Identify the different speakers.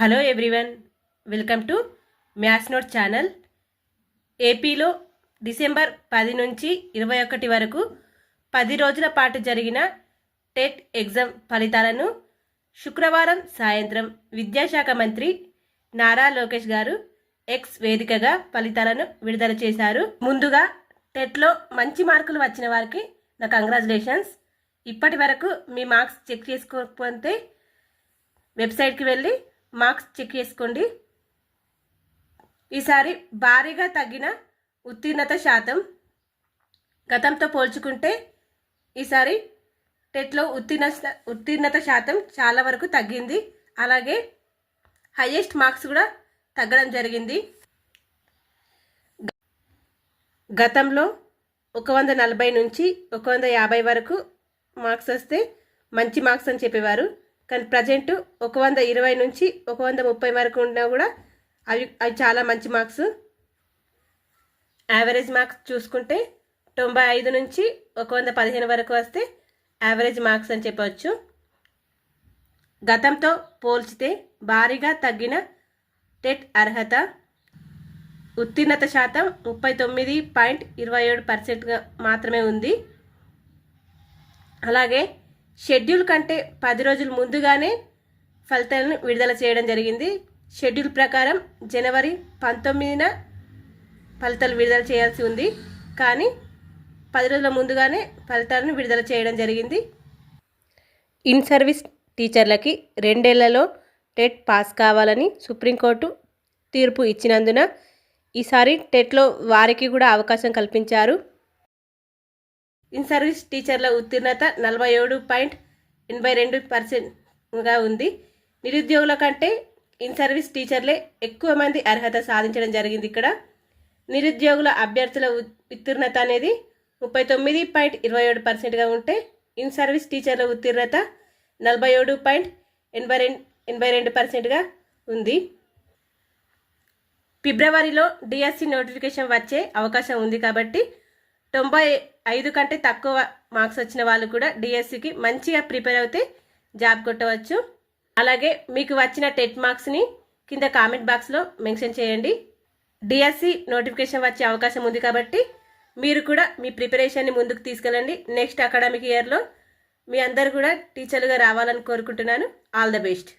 Speaker 1: Hello everyone welcome to maths note channel. ఏపీలో December పది నుంచి ఇరవై ఒకటి వరకు పది రోజుల పాటు జరిగిన టెట్ ఎగ్జామ్ ఫలితాలను శుక్రవారం సాయంత్రం విద్యాశాఖ మంత్రి నారా లోకేష్ గారు ఎక్స్ వేదికగా ఫలితాలను విడుదల చేశారు. ముందుగా టెట్లో మంచి మార్కులు వచ్చిన వారికి నా కంగ్రాచులేషన్స్. ఇప్పటి వరకు మీ మార్క్స్ చెక్ చేసుకోకపోతే వెబ్సైట్కి వెళ్ళి మార్క్స్ చెక్ చేసుకోండి. ఈసారి భారీగా తగ్గిన ఉత్తీర్ణత శాతం గతంతో పోల్చుకుంటే ఈసారి టెట్లో ఉత్తీర్ణ ఉత్తీర్ణత శాతం చాలా వరకు తగ్గింది. అలాగే హయ్యెస్ట్ మార్క్స్ కూడా తగ్గడం జరిగింది. గతంలో ఒక వంద నలభై నుంచి ఒక వంద యాభై వరకు మార్క్స్ వస్తే మంచి మార్క్స్ అని చెప్పేవారు. కానీ ప్రజెంట్ ఒక వంద ఇరవై నుంచి ఒక వంద ముప్పై వరకు ఉన్నా కూడా అవి అవి చాలా మంచి మార్క్స్ యావరేజ్ మార్క్స్ చూసుకుంటే తొంభై ఐదు నుంచి ఒక వంద పదిహేను వరకు వస్తే యావరేజ్ మార్క్స్ అని చెప్పవచ్చు. గతంతో పోల్చితే భారీగా తగ్గిన టెట్ అర్హత ఉత్తీర్ణత శాతం ముప్పై తొమ్మిది పాయింట్ ఇరవై ఏడు పర్సెంట్గా మాత్రమే ఉంది. అలాగే షెడ్యూల్ కంటే పది రోజులు ముందుగానే ఫలితాలను విడుదల చేయడం జరిగింది. షెడ్యూల్ ప్రకారం జనవరి పంతొమ్మిదిన ఫలితాలు విడుదల చేయాల్సి ఉంది. కానీ పది రోజుల ముందుగానే ఫలితాలను విడుదల చేయడం జరిగింది. ఇన్ సర్వీస్ టీచర్లకి రెండేళ్ళలో టెట్ పాస్ కావాలని సుప్రీంకోర్టు తీర్పు ఇచ్చినందున ఈసారి టెట్లో వారికి కూడా అవకాశం కల్పించారు. ఇన్ సర్వీస్ టీచర్ల ఉత్తీర్ణత నలభై ఏడు పాయింట్ ఎనభై రెండు పర్సెంట్గా ఉంది. నిరుద్యోగుల కంటే ఇన్ సర్వీస్ టీచర్లే ఎక్కువ మంది అర్హత సాధించడం జరిగింది ఇక్కడ. నిరుద్యోగుల అభ్యర్థుల ఉత్తీర్ణత అనేది ముప్పై తొమ్మిది పాయింట్ ఇరవై ఏడు పర్సెంట్గా ఉంటే ఇన్ సర్వీస్ టీచర్ల ఉత్తీర్ణత నలభై ఏడు పాయింట్ ఎనభై రెండు ఎనభై రెండు పర్సెంట్గా ఉంది. ఫిబ్రవరిలో డిఎస్సి నోటిఫికేషన్ వచ్చే అవకాశం ఉంది కాబట్టి తొంభై ఐదు కంటే తక్కువ మార్క్స్ వచ్చిన వాళ్ళు కూడా డిఎస్సికి మంచిగా ప్రిపేర్ అవుతే జాబ్ కొట్టవచ్చు. అలాగే మీకు వచ్చిన టెట్ మార్క్స్ని కింద కామెంట్ బాక్స్లో మెన్షన్ చేయండి. డిఎస్సి నోటిఫికేషన్ వచ్చే అవకాశం ఉంది కాబట్టి మీరు కూడా మీ ప్రిపరేషన్ని ముందుకు తీసుకెళ్ళండి. నెక్స్ట్ అకాడమిక్ ఇయర్లో మీ అందరు కూడా టీచర్లుగా రావాలని కోరుకుంటున్నాను. All the best.